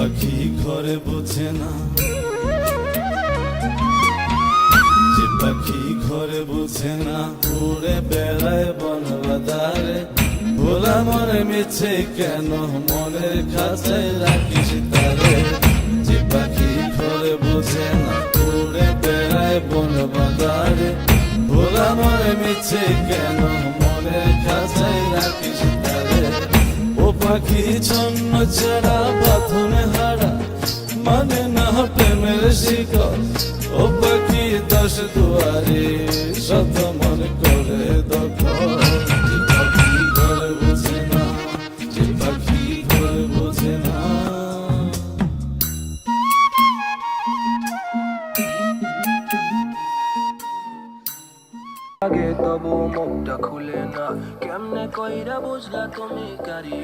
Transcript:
পাখি ঘরে বোঝে না। যে পাখি ঘরে বোঝে না। উড়ে বেড়ায় বন বাজারে ভোলা মনে মিছে কেন? মনের খাঁচায় রাখিস তারে। যে পাখি ঘরে বোঝে না। উড়ে বেড়ায় বন বাজারে ভোলা মনে মিছে কেন? পাখি ছন্ন ছাড়া বাথনে হারা। মানে না প্রেমের শিকল। ও পাখি দশ দুয়ারে শত মন করে দখল। আগে তবু মুখটা খুলে না। কেমনে কইরা বুঝলা তুমি কারি?